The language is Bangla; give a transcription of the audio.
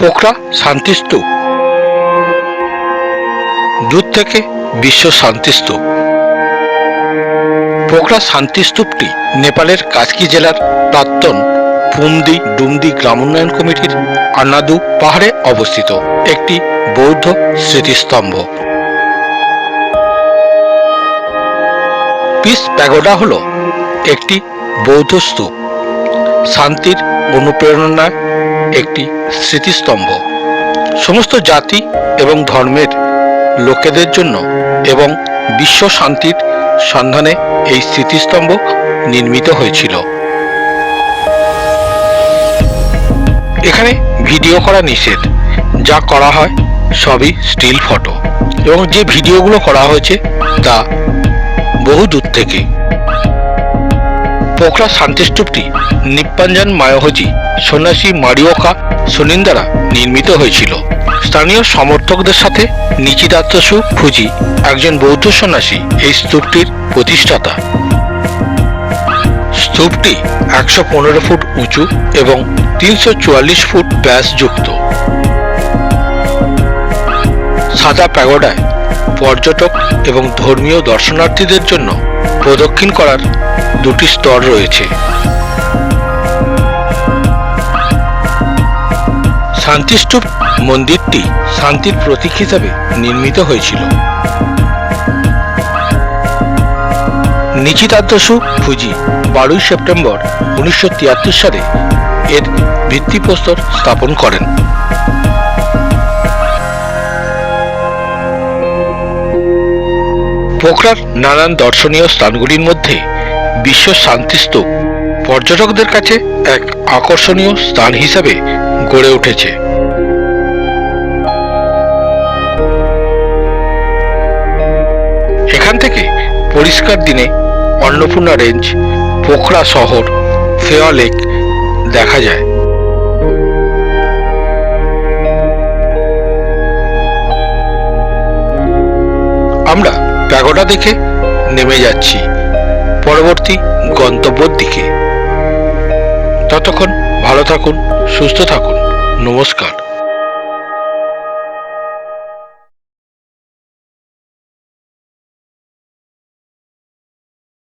পোখরা শান্তিস্তূপ দূর থেকে বিশ্ব শান্তিস্তূপ পোখরা শান্তিস্তূপটি নেপালের কাজকি জেলার প্রাক্তন পুমদি ডুমদি গ্রাম উন্নয়ন কমিটির আনাদু পাহাড়ে অবস্থিত একটি বৌদ্ধ স্মৃতিস্তম্ভ। পিস প্যাগোডা হল একটি বৌদ্ধ স্তূপ। শান্তির অনুপ্রেরণার একটি স্মৃতিস্তম্ভ। সমস্ত জাতি এবং ধর্মের লোকেদের জন্য এবং বিশ্ব শান্তির সন্ধানে এই স্মৃতিস্তম্ভ নির্মিত হয়েছিল। এখানে ভিডিও করা নিষেধ। যা করা হয় সবই স্টিল ফটো। এবং যে ভিডিওগুলো করা হয়েছে তা বহু দূর থেকে। পোখরা শান্তিস্তূপটি নিপ্পাঞ্জন মায়োহজি, সন্ন্যাসী মারিওকা সোনিন দ্বারা নির্মিত হয়েছিল। স্থানীয় সমর্থকদের সাথে নিচিদাত্তসু ফুজি একজন বৌদ্ধ সন্ন্যাসী এই স্তূপটির প্রতিষ্ঠাতা। স্তূপটি একশো পনেরো ফুট উঁচু এবং তিনশো চুয়াল্লিশ ফুট ব্যাসযুক্ত। সাদা প্যাগোডায় পর্যটক এবং ধর্মীয় দর্শনার্থীদের জন্য প্রদক্ষিণ করার দুটি স্তর রয়েছে। শান্তিস্তূপ মন্দিরটি শান্তির প্রতীক হিসাবে নির্মিত হয়েছিল। নিচিতাদ্দসু ফুজি বারোই সেপ্টেম্বর উনিশশো তিয়াত্তর সালে এর ভিত্তিপ্রস্তর স্থাপন করেন। পোখরার নানান দর্শনীয় স্থানগুলির মধ্যে বিশ্ব শান্তিস্তূপ পর্যটকদের কাছে এক আকর্ষণীয় স্থান হিসাবে গড়ে উঠেছে। এখান থেকে পরিষ্কার দিনে অন্নপূর্ণা রেঞ্জ, পোখরা শহর ফেওয়া লেক দেখা যায়। আমরা প্যাগোডা দেখে নেমে যাচ্ছি। পরবর্তী গন্তব্যের দিকে। ততক্ষণ ভালো থাকুন সুস্থ থাকুন। নমস্কার।